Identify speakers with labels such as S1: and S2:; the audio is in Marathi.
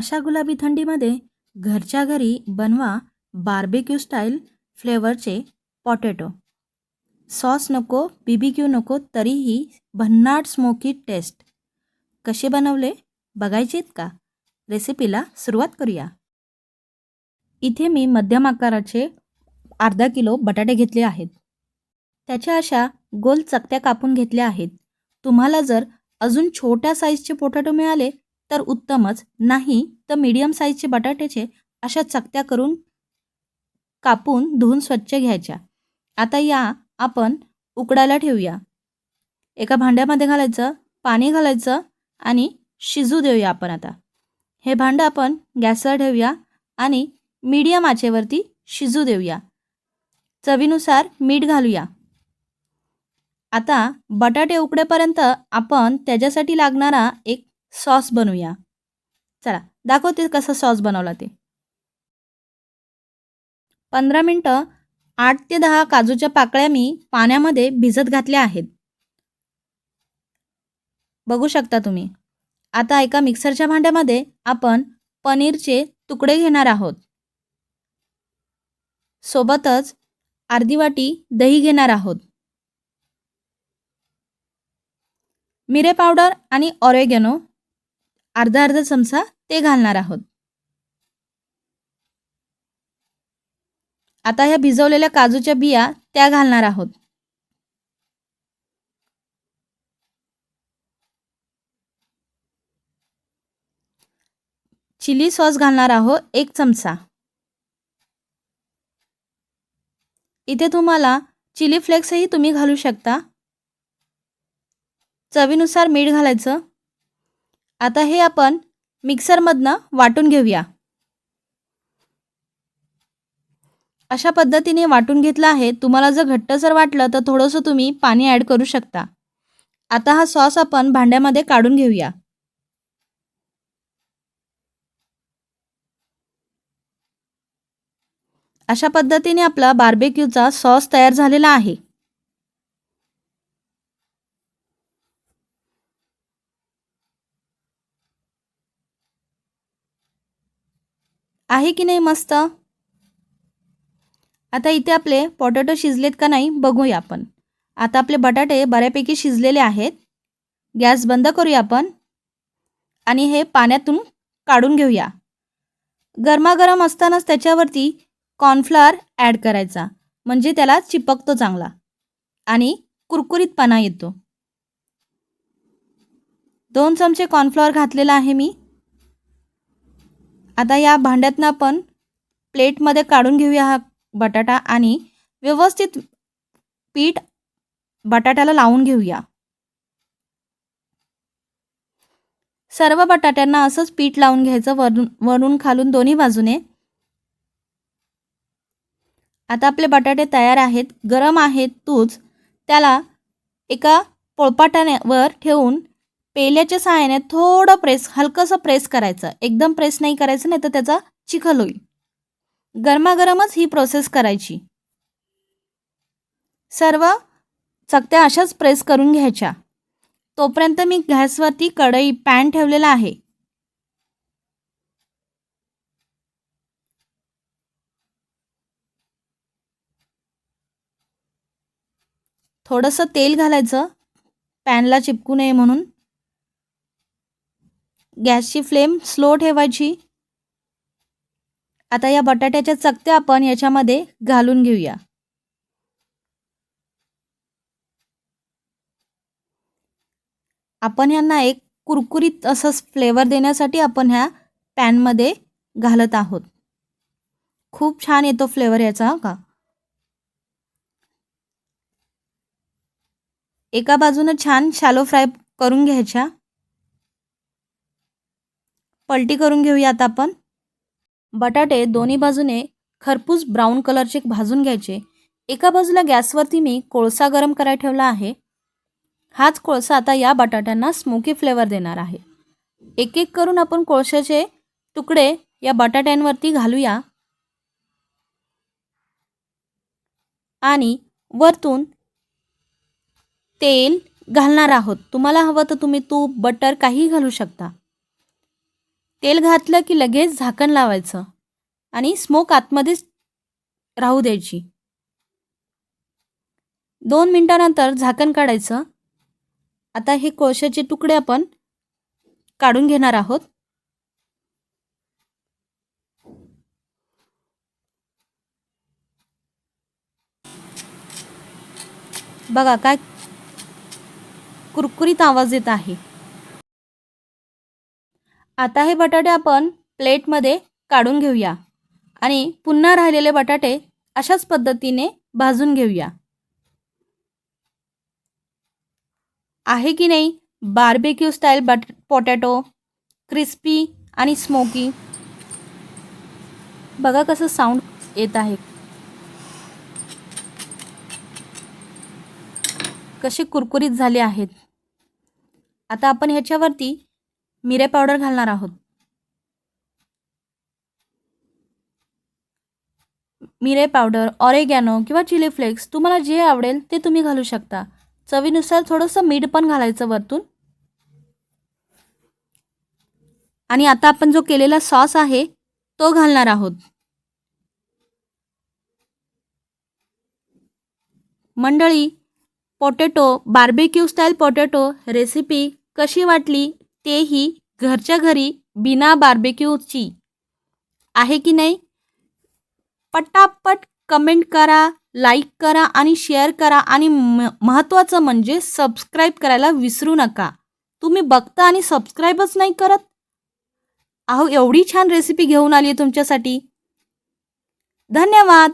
S1: अशा गुलाबी थंडीमध्ये घरच्या घरी बनवा बार्बेक्यू स्टाईल फ्लेवरचे पॉटॅटो सॉस नको बीबीक्यू क्यू नको तरीही भन्नाट स्मोकी टेस्ट कसे बनवले? बघायचेत का? रेसिपीला सुरुवात करूया. इथे मी मध्यम आकाराचे अर्धा किलो बटाटे घेतले आहेत. त्याच्या अशा गोल चकत्या कापून घेतल्या आहेत. तुम्हाला जर अजून छोट्या साईजचे पोटॅटो मिळाले तर उत्तमच. नाही तर मीडियम साईजचे बटाट्याचे अशा चकत्या करून कापून धुवून स्वच्छ घ्यायच्या. आता या आपण उकडायला ठेवूया. एका भांड्यामध्ये घालायचं पाणी घालायचं आणि शिजू देऊया आपण आता. हे भांडं आपण गॅसवर ठेवूया आणि मीडियम आचेवरती शिजू देऊया. चवीनुसार मीठ घालूया. आता बटाटे उकडेपर्यंत आपण त्याच्यासाठी लागणारा एक सॉस बनवूया. चला दाखवते कसं सॉस बनवला ते. पंधरा मिनटं आठ ते दहा काजूच्या पाकळ्या मी पाण्यामध्ये भिजत घातल्या आहेत. बघू शकता तुम्ही. आता एका मिक्सरच्या भांड्यामध्ये आपण पनीरचे तुकडे घेणार आहोत. सोबतच अर्धी वाटी दही घेणार आहोत. मिरे पावडर आणि ऑरेगॅनो अर्धा अर्धा चमचा ते घालणार आहोत. आता ह्या भिजवलेल्या काजूच्या बिया त्या घालणार आहोत. चिली सॉस घालणार आहोत एक चमचा. इथे तुम्हाला चिली फ्लेक्सही तुम्ही घालू शकता. चवीनुसार मीठ घालायचं. आता हे आपण मिक्सरमधनं वाटून घेऊया. अशा पद्धतीने वाटून घेतलं आहे. तुम्हाला जर घट्ट जर वाटलं तर थोडंसं तुम्ही पाणी ॲड करू शकता. आता हा सॉस आपण भांड्यामध्ये काढून घेऊया. अशा पद्धतीने आपला बार्बेक्यूचा सॉस तयार झालेला आहे. आहे की नाही मस्त? आता इथे आपले पोटॅटो शिजलेत का नाही बघूया आपण. आता आपले बटाटे बऱ्यापैकी शिजलेले आहेत. गॅस बंद करूया आपण. आणि हे पाण्यातून काढून घेऊया. गरमागरम असतानाच त्याच्यावरती कॉर्नफ्लॉवर ॲड करायचा. म्हणजे त्याला चिपकतो चांगला. आणि कुरकुरीतपणा येतो. दोन चमचे कॉर्नफ्लॉवर घातलेला आहे मी. आता या भांड्यातनं आपण प्लेटमध्ये काढून घेऊया हा बटाटा आणि व्यवस्थित पीठ बटाट्याला लावून घेऊया. सर्व बटाट्यांना असंच पीठ लावून घ्यायचं वरून वरून खालून दोन्ही बाजूने. आता आपले बटाटे तयार आहेत गरम आहेत तूच त्याला एका पोळपाटावर ठेवून पेल्याच्या सहाय्याने थोडं प्रेस हलकंसं प्रेस करायचं. एकदम प्रेस नाही करायचं नाही तर त्याचा चिखल होईल. गरमागरमच ही प्रोसेस करायची. सर्व चकत्या अशाच प्रेस करून घ्यायच्या. तोपर्यंत मी गॅसवरती कढई पॅन ठेवलेला आहे. थोडंसं तेल घालायचं. पॅनला चिपकू नये म्हणून. गॅसची फ्लेम स्लो ठेवायची. आता या बटाट्याच्या चकत्या आपण याच्यामध्ये घालून घेऊया. आपण ह्यांना एक कुरकुरीत असं फ्लेवर देण्यासाठी आपण ह्या पॅनमध्ये घालत आहोत. खूप छान येतो फ्लेवर याचा का? एका बाजूनं छान शॅलो फ्राय करून घ्यायच्या. पलटी करून घेऊयात आपण. बटाटे दोन्ही बाजूने खरपूस ब्राऊन कलरचे भाजून घ्यायचे. एका बाजूला गॅसवरती मी कोळसा गरम करायला ठेवला आहे. हाच कोळसा आता या बटाट्यांना स्मोकी फ्लेवर देणार आहे. एक एक करून आपण कोळशाचे तुकडे या बटाट्यांवरती घालूया. आणि वरतून तेल घालणार आहोत. तुम्हाला हवं तर तुम्ही तूप बटर काही घालू शकता. तेल घातलं की लगेच झाकण लावायचं आणि स्मोक आतमध्येच राहू द्यायची. दोन मिनटानंतर झाकण काढायचं. आता हे कोळशाचे तुकडे आपण काढून घेणार आहोत. बघा काय कुरकुरीत आवाज येत आहे. आता हे बटाटे आपण प्लेटमध्ये काढून घेऊया. आणि पुन्हा राहिलेले बटाटे अशाच पद्धतीने भाजून घेऊया. आहे की नाही barbecue style but potato crispy आणि स्मोकी बघा कसं साऊंड येत आहे. कसे कुरकुरीत झाले आहेत. आता आपण ह्याच्यावरती मिरे पावडर घालणार आहोत. मिरे पावडर ऑरेगॅनो किंवा चिली फ्लेक्स तुम्हाला जे आवडेल ते तुम्ही घालू शकता. चवीनुसार थोडंसं मीठ पण घालायचं वरतून. आणि आता आपण जो केलेला सॉस आहे तो घालणार आहोत. मंडळी potato barbecue style potato recipe कशी वाटली? तेही घरच्या घरी बिना बार्बेक्यूची. आहे की नाही? पटापट कमेंट करा लाईक करा आणि शेअर करा आणि म महत्त्वाचं म्हणजे सबस्क्राईब करायला विसरू नका. तुम्ही बघता आणि सबस्क्राईबच नाही करत? अहो एवढी छान रेसिपी घेऊन आली आहे तुमच्यासाठी. धन्यवाद!